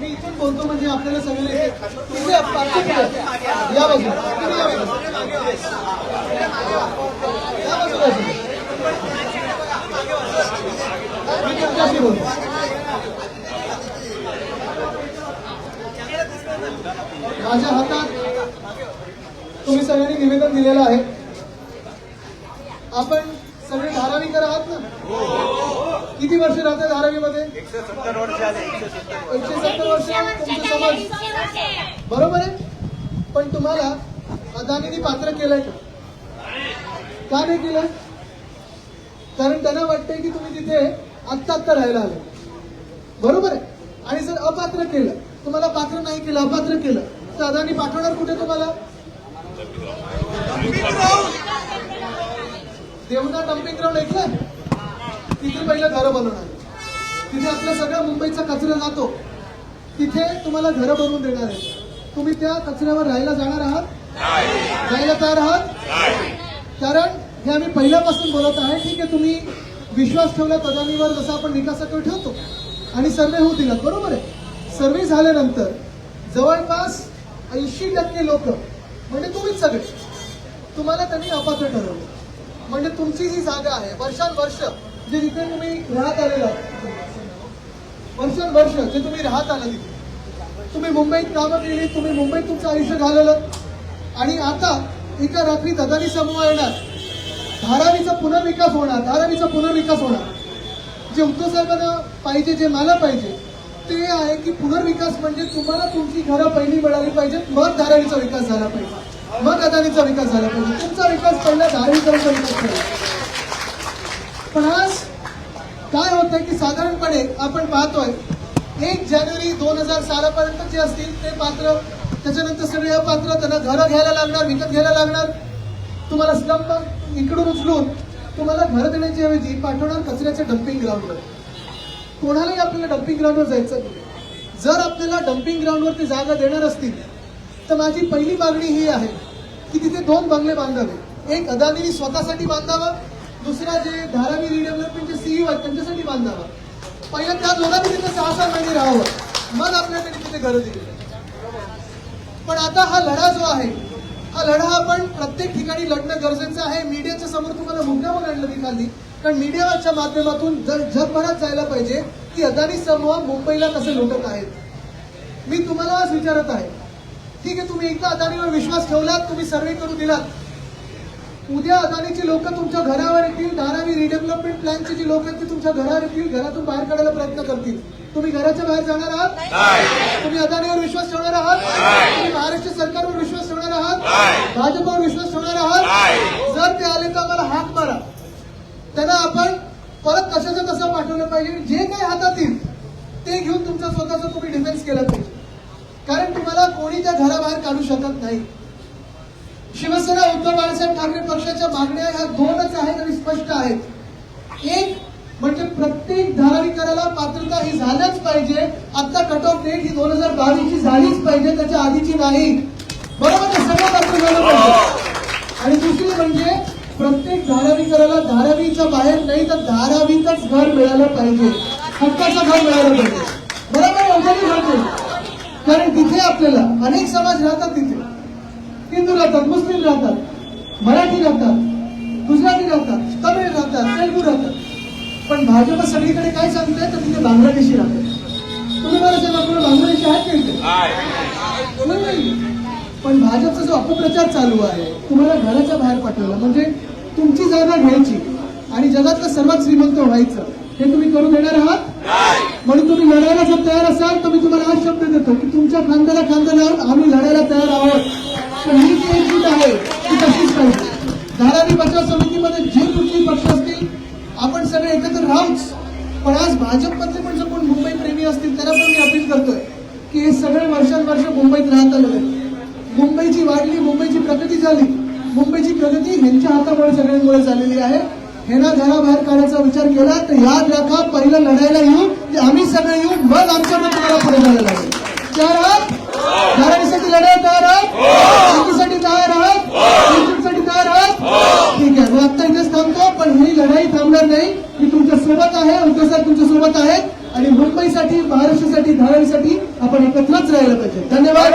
मी इथून बोलतो म्हणजे आपल्याला तुम्ही या निवेदन दिलेलं आहे. सगळे धारावीकर आहात ना? किती वर्ष राहतात धारावीमध्ये? एकशे सत्तर वर्ष आले एकशे सत्तर एकशे सत्तर वर्ष तुमचा समाज? बरोबर आहे? पण तुम्हाला अदानीने पात्र केलंय का? का नाही केलं कारण त्यांना वाटतंय की तुम्ही तिथे आत्ता आत्ता राहायला आले बरोबर आहे? आणि जर अपात्र केलं तुम्हाला पात्र नाही केलं अपात्र केलं तर अदानी पाठवणार कुठे तुम्हाला? देवना डम्पिंग ग्राउंड ऐकलं तिथे पहिलं घरं बनवणार तिथे आपल्या सगळ्या मुंबईचा कचरा जातो. तिथे तुम्हाला घरं बनवून देणार आहे. तुम्ही त्या कचऱ्यावर राहायला जाणार आहात? राहायला तयार आहात? कारण हे आम्ही पहिल्यापासून बोलत आहे ठीक आहे तुम्ही विश्वास ठेवला अदानीवर जसं आपण निकासाकडे ठेवतो. आणि सर्वे होऊ दिलात बरोबर आहे? सर्वे झाल्यानंतर जवळपास ऐंशी टक्के लोक म्हणजे तुम्हीच सगळे तुम्हाला त्यांनी अपात्र ठरवलं. म्हणजे तुमची जी जागा आहे वर्षानुवर्ष जे जिथे तुम्ही राहत आलेला वर्षानुवर्ष जे तुम्ही राहत आला तिथे तुम्ही मुंबईत कामं केली तुम्ही मुंबईत तुमचं आयुष्य घालवलं. आणि आता एका रात्री अदानी समूह येणार. धारावीचा पुनर्विकास होणार धारावीचा पुनर्विकास होणार. जे उद्धव साहेबांना पाहिजे जे मला पाहिजे ते आहे की पुनर्विकास म्हणजे तुम्हाला तुमची घरं पहिली मिळाली पाहिजेत मग धारावीचा विकास झाला पाहिजे. मग अदानीचा विकास झाला पाहिजे. तुमचा विकास पहिला धारावीचा विकास पाहिजे पण आज काय होतंय की साधारणपणे आपण पाहतोय एक जानेवारी दोन हजार सालापर्यंत जे असतील ते पात्र त्याच्यानंतर सगळे अपात्र त्यांना घरं घ्यायला लागणार विकत घ्यायला लागणार. तुम्हाला स्लंप इकडून उचलून तुम्हाला घरं देण्याची ऐवजी पाठवणार कचऱ्याच्या डम्पिंग ग्राउंडवर कोणालाही आपल्याला डम्पिंग ग्राउंडवर जायचं जर आपल्याला डम्पिंग ग्राउंडवरती जागा देणार असतील तर माझी पहिली मागणी ही आहे की तिथे दोन बंगले बांधावे. एक अदानीने स्वतःसाठी बांधावा दुसरा जे धारावी रिडेव्हलपमेंटचे सीईओ आहेत त्यांच्यासाठी बांधावा. पहिल्या त्या दोघांनी तिथे सहा सहा महिने राहावं. मग आपल्याकडे तिथे घरं दिली पण आता हा लढा जो आहे हा लढा आपण प्रत्येक ठिकाणी लढणं गरजेचं आहे. मीडियाच्या समोर तुम्हाला मुद्द्यावर आणलं मी खाली. कारण मीडियाच्या माध्यमातून जर जगभरात जायला पाहिजे की अदानी समूह मुंबईला कसे लुटत आहेत. मी तुम्हाला आज विचारत आहे ठीक आहे तुम्ही एकदा अदानीवर विश्वास ठेवलात तुम्ही सर्वे करून दिलात. उद्या अदानीची लोक तुमच्या घरावर येतील धारावी रिडेव्हलपमेंट प्लॅनची जी लोक आहेत ती तुमच्या घरावर येतील घरातून बाहेर काढायला प्रयत्न करतील. तुम्ही घराच्या बाहेर जाणार आहात? तुम्ही अदानीवर विश्वास ठेवणार आहात? तुम्ही महाराष्ट्र सरकारवर विश्वास ठेवणार आहात? भाजपवर विश्वास ठेवणार आहात? जर ते आले तर आम्हाला हाक मारा. त्यांना आपण परत कशाचं तसं पाठवलं पाहिजे. जे काही हातात येईल ते घेऊन तुमचा स्वतःचा तुम्ही डिफेन्स केला पाहिजे. कारण तुम्हाला कोणी त्या घराबाहेर काढू शकत नाही. शिवसेना उद्धव बाळासाहेब ठाकरे पक्षाच्या मागण्या ह्या दोनच आहेत आणि स्पष्ट आहेत. एक म्हणजे प्रत्येक धाराविकाराला पात्रता ही झाल्याच पाहिजे. आता कट ऑफ डेट ही दोन हजार बावीस ची झालीच पाहिजे त्याच्या आधीची नाही. बरोबर सगळं पात्र झालं पाहिजे. आणि दुसरी म्हणजे प्रत्येक धारावीकराला धारावीच्या बाहेर नाही तर धारावीतच घर मिळालं पाहिजे. हक्काचं घर मिळालं पाहिजे. बरोबर कारण तिथे आपल्याला अनेक समाज राहतात तिथे. हिंदू राहतात मुस्लिम राहतात मराठी राहतात गुजराती राहतात तमिळ राहतात तेलगू राहतात. पण भाजप सगळीकडे काय सांगताय? तर तिथे बांगलादेशी राहतात. तुम्ही मला सांगा आपल्याला बांगलादेशी आहेत का इथे? नाही. पण भाजपचा जो अपप्रचार चालू आहे तुम्हाला घराच्या बाहेर पाठवलं. म्हणजे तुमची जागा घ्यायची आणि जगातलं सर्वात श्रीमंत व्हायचं. हे तुम्ही करू देणार आहात? म्हणून तुम्ही लढायला जर तयार असाल तर मी तुम्हाला आज शब्द देतो की तुमच्या खांद्याला खांदा लावून आम्ही लढायला तयार आहोत. पण ही जी एकजूट आहे ती तशीच पाहिजे. धारावी बचाव समितीमध्ये जे कुठली पक्ष असतील आपण सगळे एकत्र राहूच. पण आज भाजपमधले पण जर कोण मुंबई प्रेमी असतील त्यांना पण मी अपील करतोय की हे सगळे वर्षानुवर्ष मुंबईत राहत आलेले. मुंबईची वाढली मुंबईची प्रगती झाली. मुंबईची प्रगती ह्यांच्या हातामुळे सगळ्यांमुळे झालेली आहे. ह्यांना घराबाहेर काढायचा विचार केला तर याद राखा पहिलं लढायला येऊ ते आम्ही सगळे येऊ मग आमच्याकडे तुम्हाला पुढे जायला लागेल. तयार आहात? धारावीसाठी लढायला तयार आहात? शांतीसाठी तयार आहात? एकजूटसाठी तयार आहात? ठीक आहे मी आता इथेच थांबतो पण ही लढाई थांबणार नाही. मी तुमच्यासोबत आहे उद्धव तुमच्यासोबत आहेत आणि मुंबईसाठी महाराष्ट्रासाठी धारावीसाठी आपण एकत्रच राहायला पाहिजे. धन्यवाद.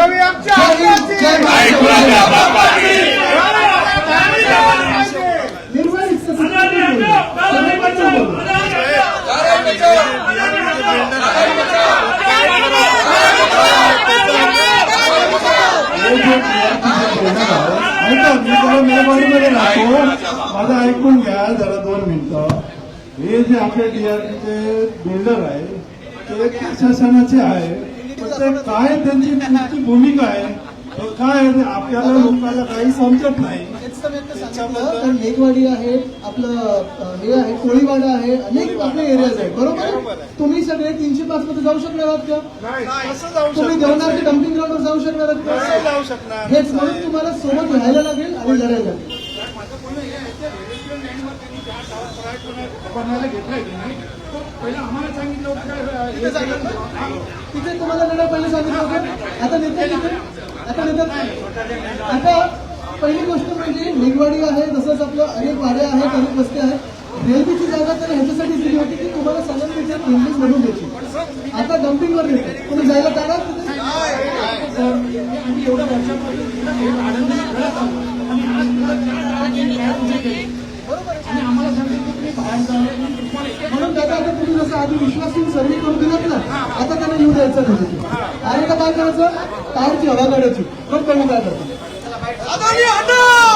ऐका मी जरा मेळवाडीमध्ये राहतो. माझं ऐकून घ्या जरा दोन मिनिटं. हे जे आपले डीआरपीचे बिल्डर आहे ते प्रशासनाचे आहे पण ते काय त्यांची पुढची भूमिका आहे. हे काय ते आपल्याला लोकांना काही समजत नाही. मेघवाडी तर आहे. आपलं हे आहे कोळीवाडा आहे अनेक आपले एरियाज आहेत. बरोबर तुम्ही सगळे तीनशे पाच मध्ये जाऊ शकणार आहात का तुम्ही देवनारच्या डम्पिंग ग्राउंडवर जाऊ शकणार आहात का जाऊ शकणार. हेच म्हणून तुम्हाला सोबत राहायला लागेल आणि लढायला लागेल. बनायला घेतलंय त्यांनी. तो पहिलं आम्हाला सांगितलं होतं काय तिथे तुम्हाला लढा पहिले सांगितलं होतं? आता नेते आता नेतात आता पहिली गोष्ट म्हणजे निगवाडी आहे तसंच आपलं अनेक वाड्या आहेत अनेक वस्त्या आहेत. रेल्वेची जागा तर ह्याच्यासाठी दिली होती की तुम्हाला सगळ्यांपेक्षा तिथे बिल्डिंग बनवून द्यायची आता डम्पिंगवर देते तुम्ही जायला जाणार म्हणून दादा आता तुम्ही जसं आधी विश्वास ठेवून सर्वे करून दिलात ना आता त्यांना येऊ द्यायचं नाही. आणि आता काय करायचं? तारची हवा काढायची. मग कमी काय करतो আদানি হটাও